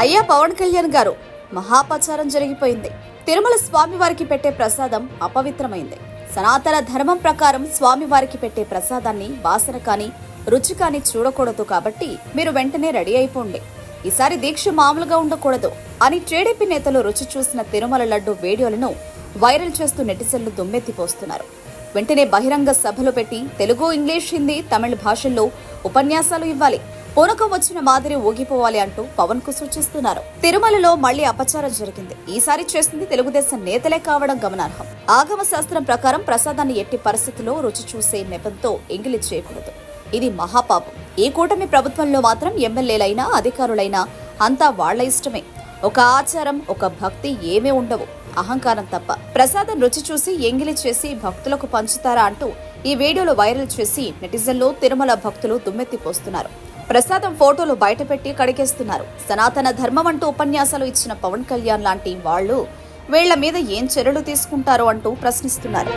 అయ్యా పవన్ కళ్యాణ్ గారు మహాపచారం జరిగిపోయింది. తిరుమల స్వామివారికి పెట్టే ప్రసాదం అపవిత్రమైంది. సనాతన ధర్మం ప్రకారం స్వామివారికి పెట్టే ప్రసాదాన్ని వాసన కాని రుచి కాని చూడకూడదు కాబట్టి మీరు వెంటనే రెడీ అయిపోండి. ఈసారి దీక్ష మామూలుగా ఉండకూడదు. అని టీడీపీ నేతలు రుచి చూసిన తిరుమల లడ్డు వీడియోలను వైరల్ చేస్తూ నెటిజన్లు దుమ్మెత్తిపోస్తున్నారు వెంటనే బహిరంగ సభలు పెట్టి తెలుగు ఇంగ్లీష్ హిందీ తమిళ భాషల్లో ఉపన్యాసాలు ఇవ్వాలి. పూనకం వచ్చిన మాదిరి ఊగిపోవాలి అంటూ పవన్కు సూచిస్తున్నారు. తిరుమలలో మళ్ళీ అపచారం జరిగింది. ఈసారి చేసింది తెలుగుదేశం నేతలే కావడం గమనార్హం. ఆగమ శాస్త్రం ప్రకారం ప్రసాదాన్ని ఎట్టి పరిస్థితుల్లో రుచి చూసే నెపంతో ఎంగిలి చేయకూడదు. ఇది మహాపాపం. ఈ కూటమి ప్రభుత్వంలో మాత్రం ఎమ్మెల్యేలైనా అధికారులైనా అంతా వాళ్ళ ఇష్టమే. ఒక ఆచారం ఒక భక్తి ఏమీ ఉండవు. అహంకారం తప్ప. ప్రసాదం రుచి చూసి ఎంగిలి చేసి భక్తులకు పంచుతారా అంటూ ఈ వీడియోలు వైరల్ చేసి నెటిజన్లు తిరుమల భక్తులు దుమ్మెత్తిపోస్తున్నారు ప్రసాదం ఫోటోలు బయటపెట్టి కడిగేస్తున్నారు. సనాతన ధర్మం అంటూ ఉపన్యాసాలు ఇచ్చిన పవన్ కళ్యాణ్ లాంటి వాళ్ళు వీళ్ళ మీద ఏం చర్యలు తీసుకుంటారో అంటూ ప్రశ్నిస్తున్నారు.